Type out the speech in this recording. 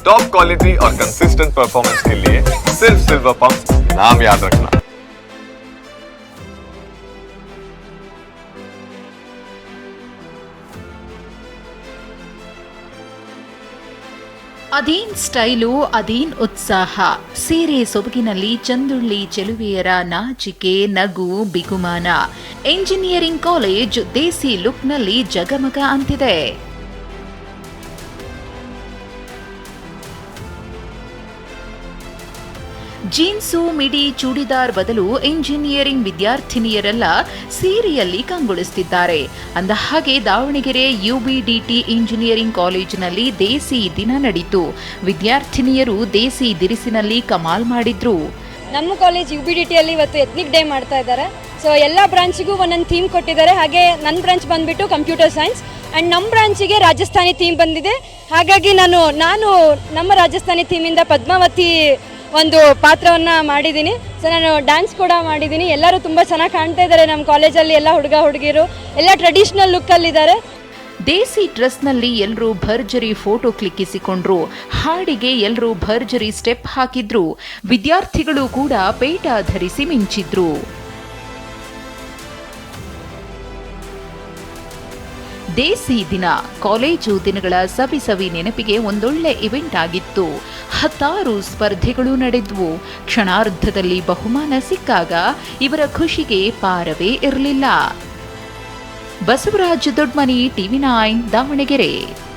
Top quality और consistent performance के लिए सिर्फ सिल्वर पंप नाम याद रखना ಅದೇನ್ ಸ್ಟೈಲು ಅದೇನ್ ಉತ್ಸಾಹ ಸೀರೆ ಸೊಬಗಿನಲ್ಲಿ ಚಂದುಳ್ಳಿ ಚೆಲುವೆಯರ ನಾಚಿಕೆ ನಗು ಬಿಗುಮಾನ ಎಂಜಿನಿಯರಿಂಗ್ ಕಾಲೇಜ್ ದೇಸಿ ಲುಕ್ನಲ್ಲಿ ಜಗಮಗ ಅಂತಿದೆ ಜೀನ್ಸು, ಮಿಡಿ, ಚೂಡಿದಾರ್ ಬದಲು ಇಂಜಿನಿಯರಿಂಗ್ ವಿದ್ಯಾರ್ಥಿನಿಯರೆಲ್ಲ ಸೀರೆಯಲ್ಲಿ ಕಂಗೊಳಿಸುತ್ತಿದ್ದಾರೆ ಅಂದ ಹಾಗೆ ದಾವಣಗೆರೆ ಯುಬಿಡಿಟಿ ಇಂಜಿನಿಯರಿಂಗ್ ಕಾಲೇಜಿನಲ್ಲಿ ದೇಸಿ ದಿನ ನಡೀತು. ವಿದ್ಯಾರ್ಥಿನಿಯರು ದೇಸಿ ದಿರಿಸಿನಲ್ಲಿ ಕಮಾಲ್ ಮಾಡಿದ್ರು. ನಮ್ಮ ಕಾಲೇಜ್ ಯು ಬಿ ಡಿ ಟಿಯಲ್ಲಿ ಇವತ್ತು ಎತ್ನಿಕ್ ಡೇ ಮಾಡ್ತಾ ಇದ್ದಾರೆ. ಸೊ ಎಲ್ಲ ಬ್ರಾಂಚಿಗೂ ಒಂದೊಂದು ಥೀಮ್ ಕೊಟ್ಟಿದ್ದಾರೆ. ಹಾಗೆ ನನ್ನ ಬ್ರಾಂಚ್ ಬಂದುಬಿಟ್ಟು ಕಂಪ್ಯೂಟರ್ ಸೈನ್ಸ್ ಆ್ಯಂಡ್ ನಮ್ಮ ಬ್ರಾಂಚಿಗೆ ರಾಜಸ್ಥಾನಿ ಥೀಮ್ ಬಂದಿದೆ. ಹಾಗಾಗಿ ನಾನು ನಾನು ನಮ್ಮ ರಾಜಸ್ಥಾನಿ ಥೀಮಿಂದ ಪದ್ಮಾವತಿ ಒಂದು ಪಾತ್ರವನ್ನು ಮಾಡಿದ್ದೀನಿ. ಸೊ ನಾನು ಡ್ಯಾನ್ಸ್ ಕೂಡ ಮಾಡಿದ್ದೀನಿ. ಎಲ್ಲರೂ ತುಂಬ ಚೆನ್ನಾಗಿ ಕಾಣ್ತಾ ಇದ್ದಾರೆ ನಮ್ಮ ಕಾಲೇಜಲ್ಲಿ ಎಲ್ಲ ಹುಡುಗ ಹುಡುಗಿರು. ಎಲ್ಲ ಟ್ರೆಡಿಷ್ನಲ್ ಲುಕ್ಕಲ್ಲಿದ್ದಾರೆ ದೇಸಿ ಡ್ರೆಸ್ನಲ್ಲಿ ಎಲ್ಲರೂ ಭರ್ಜರಿ ಫೋಟೋ ಕ್ಲಿಕ್ಕಿಸಿಕೊಂಡ್ರು. ಹಾಡಿಗೆ ಎಲ್ಲರೂ ಭರ್ಜರಿ ಸ್ಟೆಪ್ ಹಾಕಿದ್ರು. ವಿದ್ಯಾರ್ಥಿಗಳು ಕೂಡ ಪೇಟ ಧರಿಸಿ ಮಿಂಚಿದ್ರು. ದೇಸಿ ದಿನ. ಕಾಲೇಜು ದಿನಗಳ ಸವಿ ಸವಿ ನೆನಪಿಗೆ ಒಂದೊಳ್ಳೆ ಇವೆಂಟ್ ಆಗಿತ್ತು. ಹತ್ತಾರು ಸ್ಪರ್ಧೆಗಳು ನಡೆದ್ವು. ಕ್ಷಣಾರ್ಧದಲ್ಲಿ ಬಹುಮಾನ ಸಿಕ್ಕಾಗ ಇವರ ಖುಷಿಗೆ ಪಾರವೇ ಇರಲಿಲ್ಲ. Basavaraj Dodmani, TV nine, Davanagere.